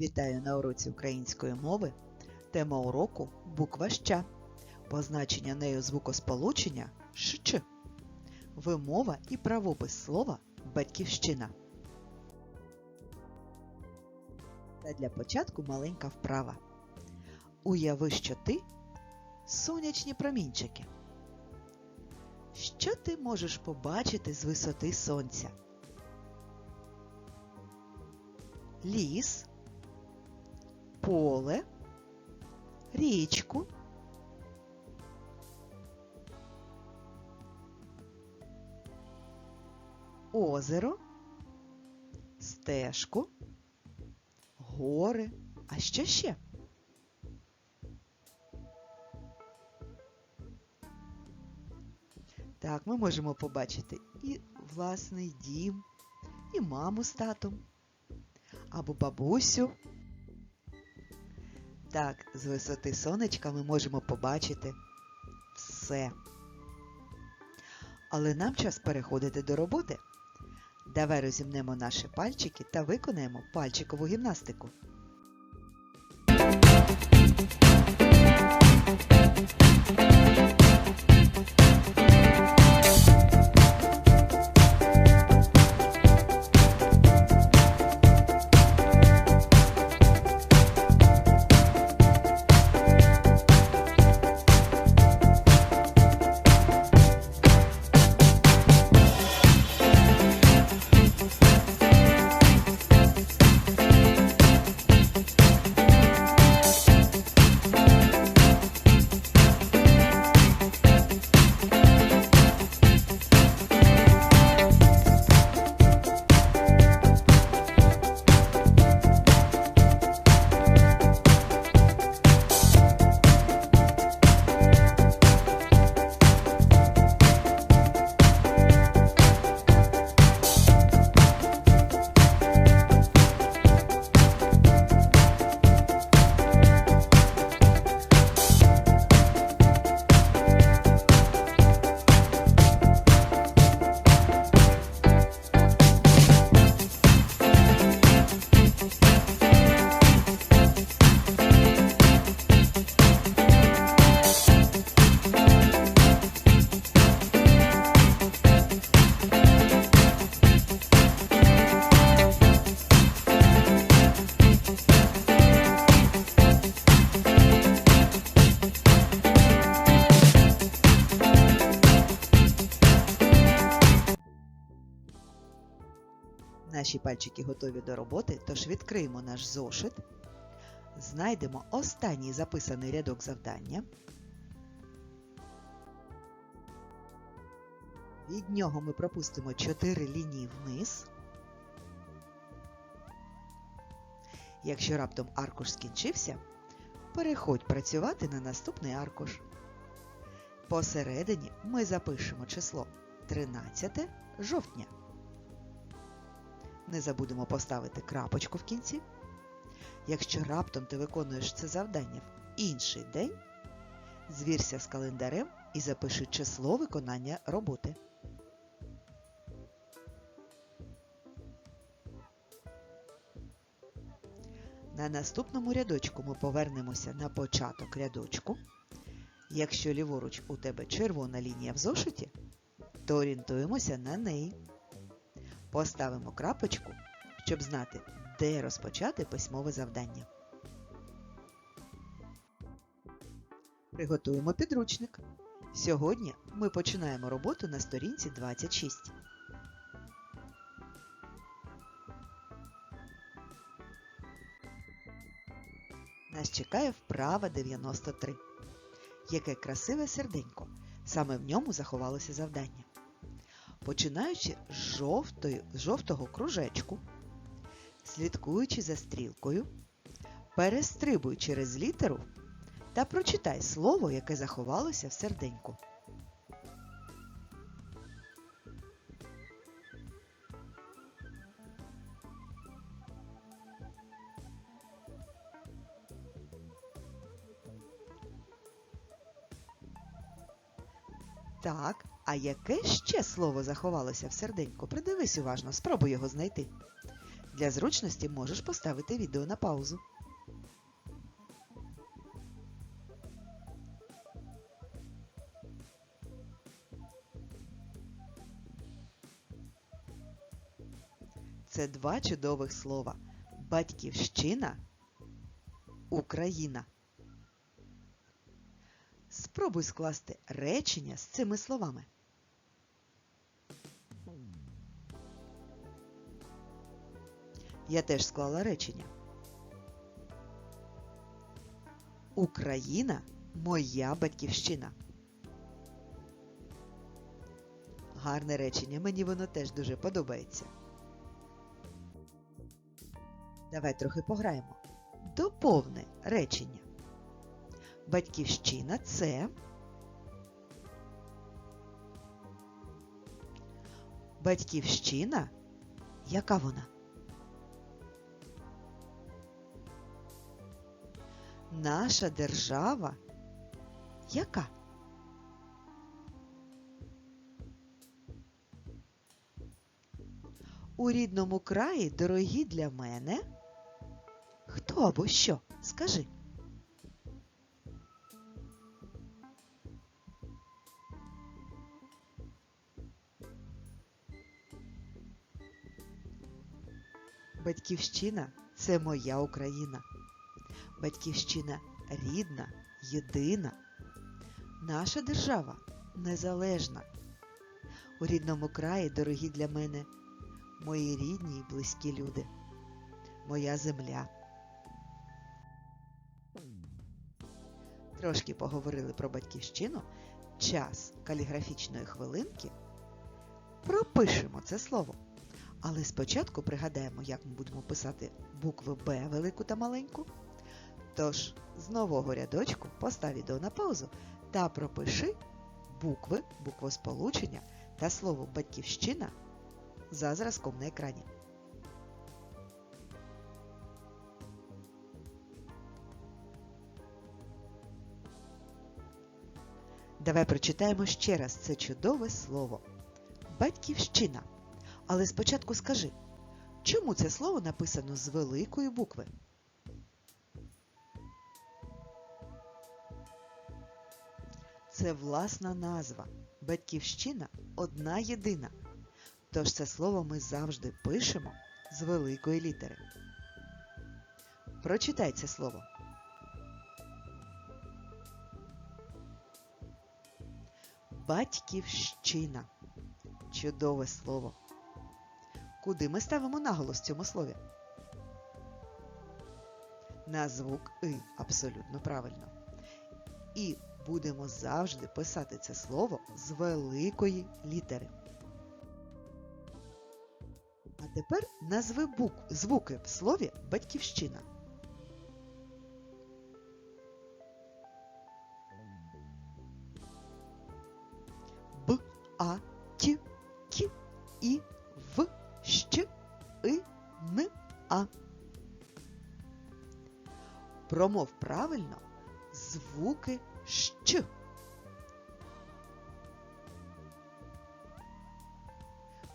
Вітаю на уроці української мови. Тема уроку буква ща. Позначення нею звукосполучення ШЧ. Вимова і правопис слова батьківщина. Та для початку маленька вправа. Уяви, що ти сонячні промінчики. Що ти можеш побачити з висоти сонця? Ліс, поле, річку, озеро, стежку, гори. А що ще? Так, ми можемо побачити і власний дім, і маму з татом, або бабусю. Так, з висоти сонечка ми можемо побачити все. Але нам час переходити до роботи. Давай розімнемо наші пальчики та виконаємо пальчикову гімнастику. Наші пальчики готові до роботи, тож відкриємо наш зошит, знайдемо останній записаний рядок завдання. Від нього ми пропустимо 4 лінії вниз. Якщо раптом аркуш скінчився, переходь працювати на наступний аркуш. Посередині ми запишемо число 13 жовтня. Не забудемо поставити крапочку в кінці. Якщо раптом ти виконуєш це завдання в інший день, звірся з календарем і запиши число виконання роботи. На наступному рядочку ми повернемося на початок рядочку. Якщо ліворуч у тебе червона лінія в зошиті, то орієнтуємося на неї. Поставимо крапочку, щоб знати, де розпочати письмове завдання. Приготуємо підручник. Сьогодні ми починаємо роботу на сторінці 26. Нас чекає вправа 93. Яке красиве серденько. Саме в ньому заховалося завдання починаючи з жовтої, з жовтого кружечку, слідкуючи за стрілкою, перестрибуй через літеру та прочитай слово, яке заховалося в серденьку. Так, а яке ще слово заховалося в серденьку? Придивись уважно, спробуй його знайти. Для зручності можеш поставити відео на паузу. Це два чудових слова. Батьківщина, Україна. Спробуй скласти речення з цими словами. Я теж склала речення. Україна моя батьківщина. Гарне речення, мені воно теж дуже подобається. Давай трохи пограємо. Доповни речення. Батьківщина це. Батьківщина? Яка вона? Наша держава? Яка? У рідному краї дорогі для мене? Хто або що? Скажи. Батьківщина це моя Україна. Батьківщина рідна, єдина. Наша держава незалежна. У рідному краї дорогі для мене мої рідні і близькі люди. Моя земля. Трошки поговорили про батьківщину. Час каліграфічної хвилинки. Пропишемо це слово. Але спочатку пригадаємо, як ми будемо писати букви Б велику та маленьку. Тож, з нового рядочку постав відео на паузу та пропиши букви, буквосполучення та слово батьківщина за зразком на екрані. Давай прочитаємо ще раз це чудове слово. Батьківщина. Але спочатку скажи, чому це слово написано з великої букви? Це власна назва. Батьківщина одна єдина. Тож це слово ми завжди пишемо з великої літери. Прочитай це слово. Батьківщина. Чудове слово. Куди ми ставимо наголос в цьому слові? На звук И. Абсолютно правильно. І будемо завжди писати це слово з великої літери. А тепер назви бук... звуки в слові батьківщина. Б, А, Т, К, І, В, Щ, И, Н, А. Промов правильно звуки щ.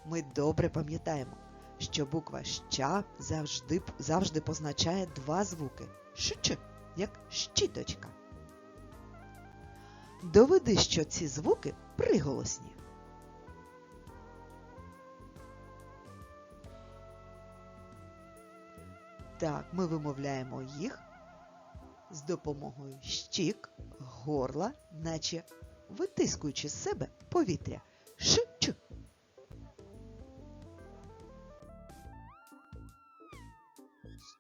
Ми добре пам'ятаємо, що буква ща завжди, завжди позначає два звуки щ, як щіточка. Доведи, що ці звуки приголосні. Так, ми вимовляємо їх з допомогою щік, горла, наче витискуючи з себе повітря. Ш-ч.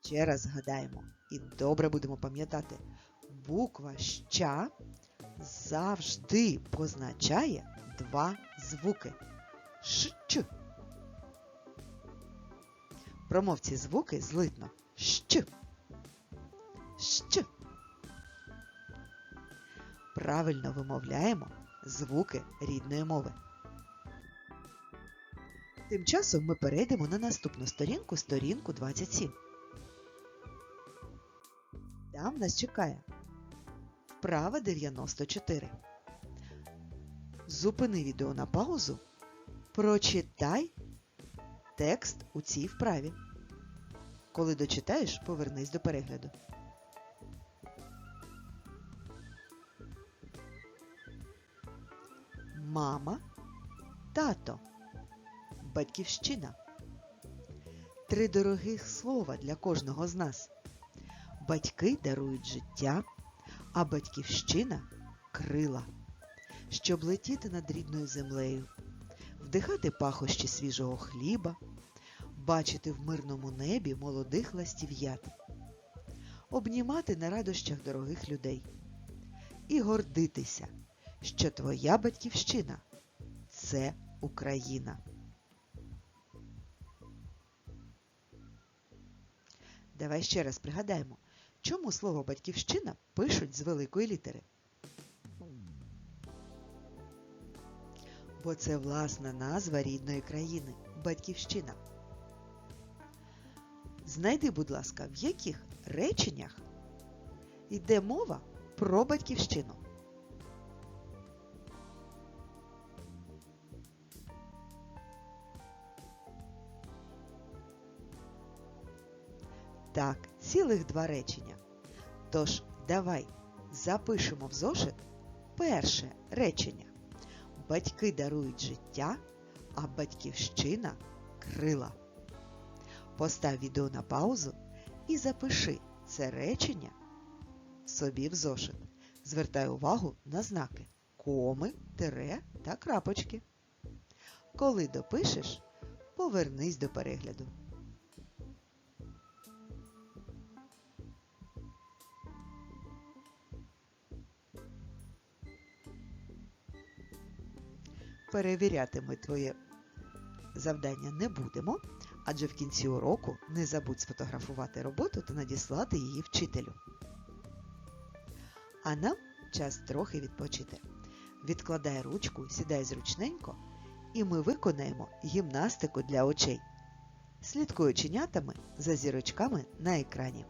Ще раз згадаємо і добре будемо пам'ятати. Буква ща завжди позначає два звуки. Ш-ч. Промов ці звуки злитно. Щ. Правильно вимовляємо звуки рідної мови. Тим часом ми перейдемо на наступну сторінку, сторінку 27. Там нас чекає вправа 94. Зупини відео на паузу. Прочитай текст у цій вправі. Коли дочитаєш, повернись до перегляду. Мама, тато, батьківщина. Три дорогих слова для кожного з нас. Батьки дарують життя, а батьківщина крила, щоб летіти над рідною землею, вдихати пахощі свіжого хліба, бачити в мирному небі молодих ластів'ят, обнімати на радощах дорогих людей і гордитися, що твоя батьківщина це Україна. Давай ще раз пригадаємо, чому слово батьківщина пишуть з великої літери. Бо це власна назва рідної країни батьківщина. Знайди, будь ласка, в яких реченнях йде мова про батьківщину. Так, цілих два речення. Тож, давай запишемо в зошит перше речення. Батьки дарують життя, а батьківщина крила. Постав відео на паузу і запиши це речення собі в зошит. Звертай увагу на знаки коми, тире та крапочки. Коли допишеш, повернись до перегляду. Перевіряти ми твоє завдання не будемо, адже в кінці уроку не забудь сфотографувати роботу та надіслати її вчителю. А нам час трохи відпочити. Відкладай ручку, сідай зручненько, і ми виконаємо гімнастику для очей. Слідкуй оченятами за зірочками на екрані.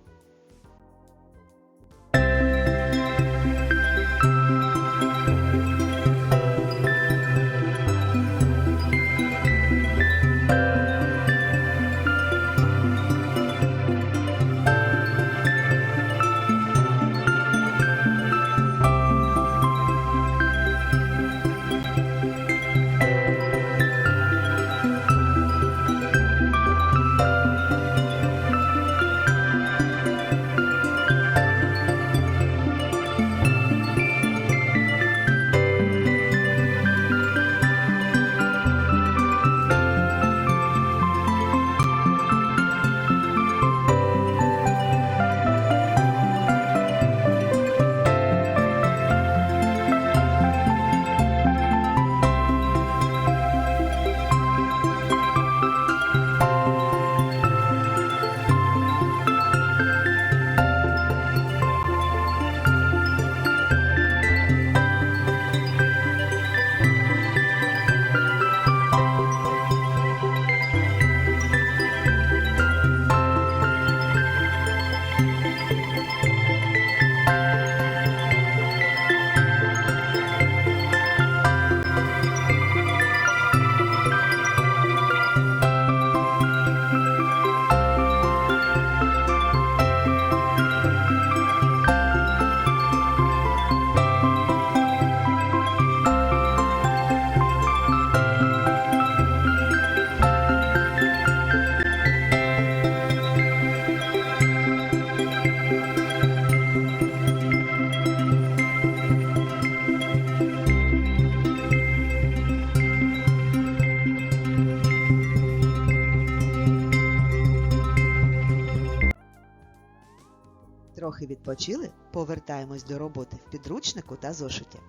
Трохи відпочили, повертаємось до роботи в підручнику та зошиті.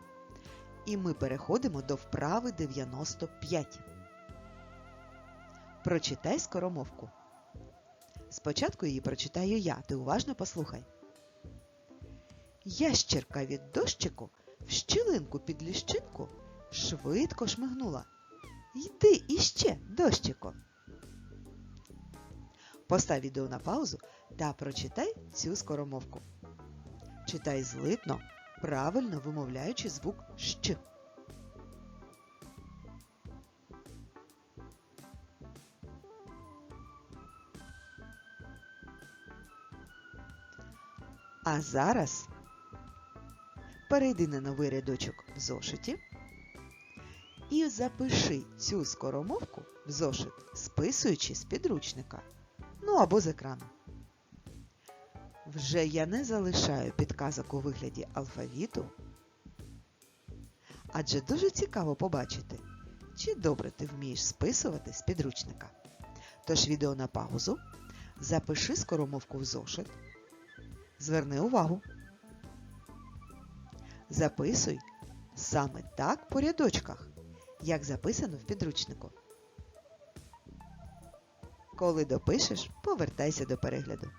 І ми переходимо до вправи 95. Прочитай скоромовку. Спочатку її прочитаю я, ти уважно послухай. Ящерка від дощику в щілинку під ліщинку швидко шмигнула. Йди іще, дощику. Постав відео на паузу та прочитай цю скоромовку. Читай злитно, правильно вимовляючи звук щ. А зараз перейди на новий рядочок в зошиті і запиши цю скоромовку в зошит, списуючи з підручника, ну або з екрану. Вже я не залишаю підказок у вигляді алфавіту, адже дуже цікаво побачити, чи добре ти вмієш списувати з підручника. Тож відео на паузу, запиши скоромовку в зошит, зверни увагу. Записуй саме так по рядочках, як записано в підручнику. Коли допишеш, повертайся до перегляду.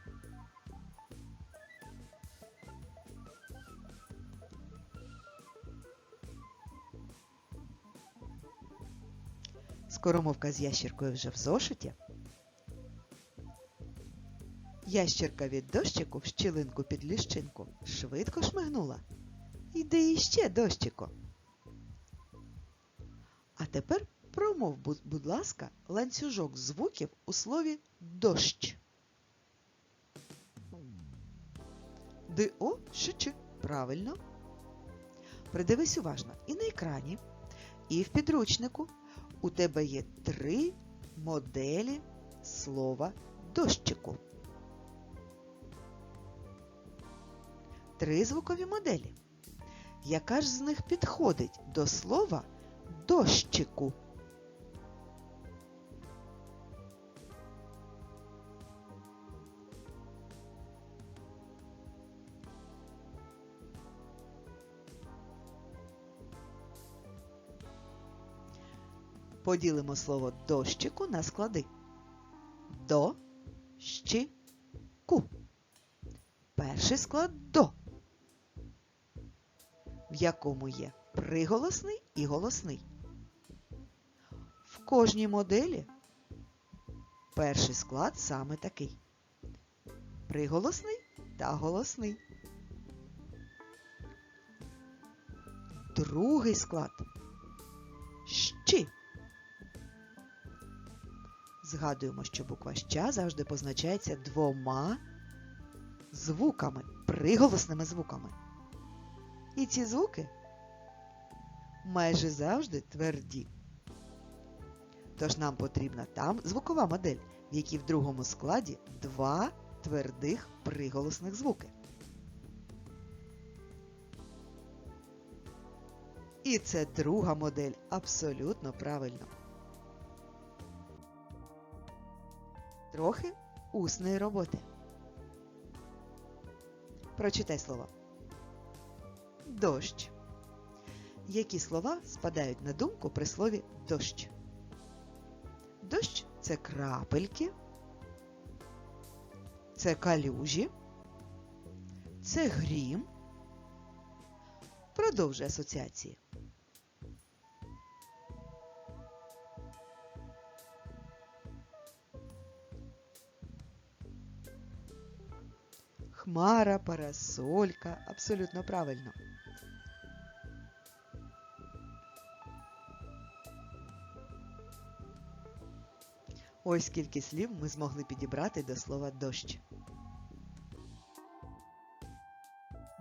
Скоромовка з ящіркою вже в зошиті. Ящірка від дощику в щілинку під ліщинку швидко шмигнула. Йди іще, дощику. А тепер промов, будь, ласка, ланцюжок звуків у слові дощ. Д-О, Ш-Ч. Правильно. Придивись уважно і на екрані, і в підручнику у тебе є три моделі слова дощику. Три звукові моделі. Яка ж з них підходить до слова дощику? Поділимо слово дощику на склади. До, щи, ку. Перший склад до, в якому є приголосний і голосний. В кожній моделі перший склад саме такий. Приголосний та голосний. Другий склад. Щи. Згадуємо, що буква ща завжди позначається двома звуками, приголосними звуками. І ці звуки майже завжди тверді. Тож нам потрібна там звукова модель, в якій в другому складі два твердих приголосних звуки. І це друга модель абсолютно правильно. Трохи усної роботи. Прочитай слова. Дощ. Які слова спадають на думку при слові дощ? Дощ це крапельки, це калюжі, це грім. Продовжуй асоціації. Хмара, парасолька. Абсолютно правильно. Ось скільки слів ми змогли підібрати до слова дощ.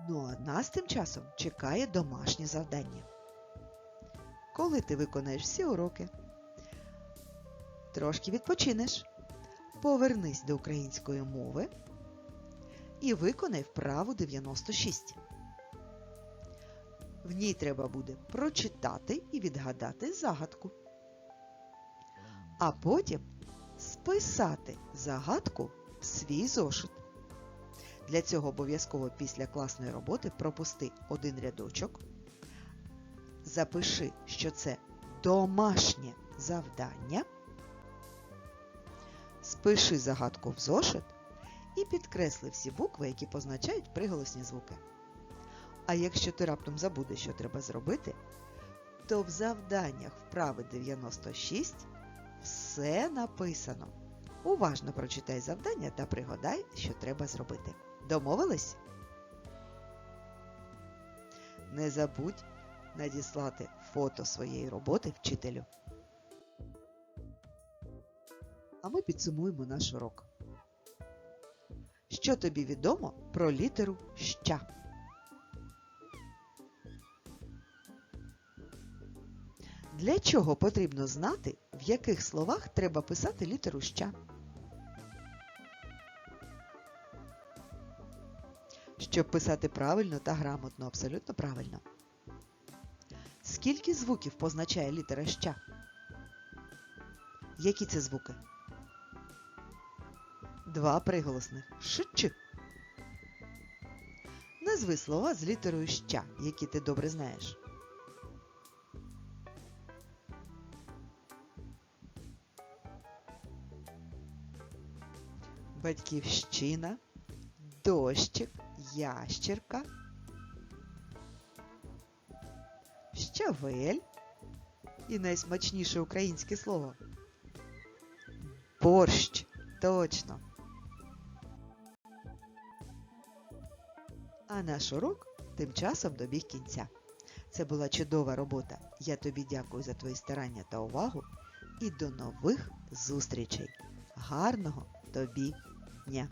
Ну а нас тим часом чекає домашнє завдання. Коли ти виконаєш всі уроки, трошки відпочинеш, повернись до української мови і виконай вправу 96. В ній треба буде прочитати і відгадати загадку. А потім списати загадку в свій зошит. Для цього обов'язково після класної роботи пропусти один рядочок. Запиши, що це домашнє завдання. Спиши загадку в зошит і підкресли всі букви, які позначають приголосні звуки. А якщо ти раптом забудеш, що треба зробити, то в завданнях вправи 96 все написано. Уважно прочитай завдання та пригадай, що треба зробити. Домовились? Не забудь надіслати фото своєї роботи вчителю. А ми підсумуємо наш урок. Що тобі відомо про літеру ща? Для чого потрібно знати, в яких словах треба писати літеру ща? Щоб писати правильно та грамотно, абсолютно правильно. Скільки звуків позначає літера ща? Які це звуки? Два приголосних Ш, Назви слова з літерою ща, які ти добре знаєш. Батьківщина, дощик, ящерка, щавель і найсмачніше українське слово. Борщ. Точно. А наш урок тим часом добіг кінця. Це була чудова робота. Я тобі дякую за твої старання та увагу. І до нових зустрічей. Гарного тобі дня!